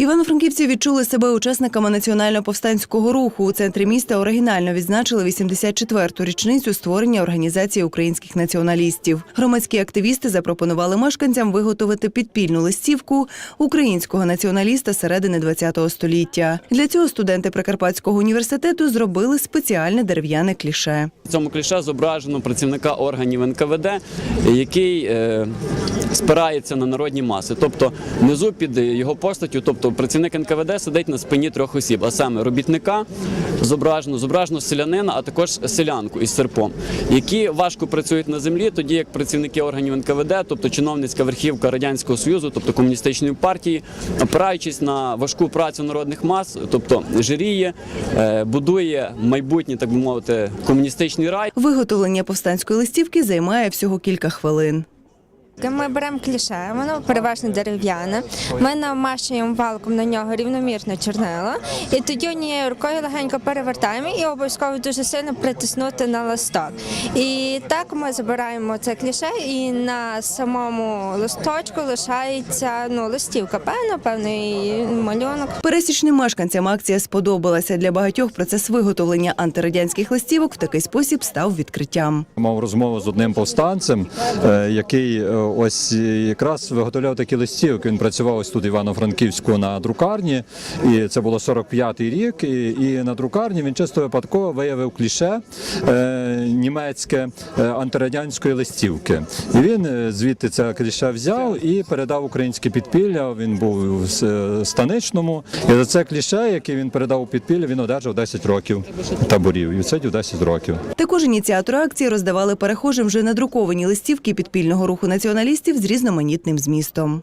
Івано-франківці відчули себе учасниками національно-повстанського руху. У центрі міста оригінально відзначили 84-ту річницю створення організації українських націоналістів. Громадські активісти запропонували мешканцям виготовити підпільну листівку українського націоналіста середини ХХ століття. Для цього студенти Прикарпатського університету зробили спеціальне дерев'яне кліше. В цьому кліше зображено працівника органів НКВД, який е, спирається на народні маси. Тобто внизу під його постаттю, тобто працівник НКВД сидить на спині трьох осіб, а саме робітника зображено, зображено селянина, а також селянку із серпом, які важко працюють на землі, тоді як працівники органів НКВД, тобто чиновницька верхівка радянського союзу, тобто комуністичної партії, опираючись на важку працю народних мас, тобто жиріє, е, будує майбутній, так би мовити, комуністичний рай. Виготовлення повстанської листівки займає всього кілька хвилин. Ми беремо кліше, воно переважно дерев'яне. Ми намащуємо валком на нього рівномірно чорнило, і тоді однією рукою легенько перевертаємо і обов'язково дуже сильно притиснути на листок. І так ми забираємо це кліше, і на самому листочку лишається ну, листівка, певно, певний малюнок. Пересічним мешканцям акція сподобалася. Для багатьох процес виготовлення антирадянських листівок в такий спосіб став відкриттям. Мав розмову з одним повстанцем, е, який е, ось якраз виготовляв такі листівки. Він працював ось тут Івано-Франківську на друкарні, і це було 45-й рік. І, і на друкарні він чисто випадково виявив кліше е, німецьке е, антирадянської листівки. І він е, звідти це кліше взяв і передав українське підпілля. Він був в станичному. І за це кліше, яке він передав у підпілля, він одержав 10 років таборів. І відсидів 10 років. Також ініціатори акції роздавали перехожим вже надруковані листівки підпільного руху націоналістів з різноманітним змістом.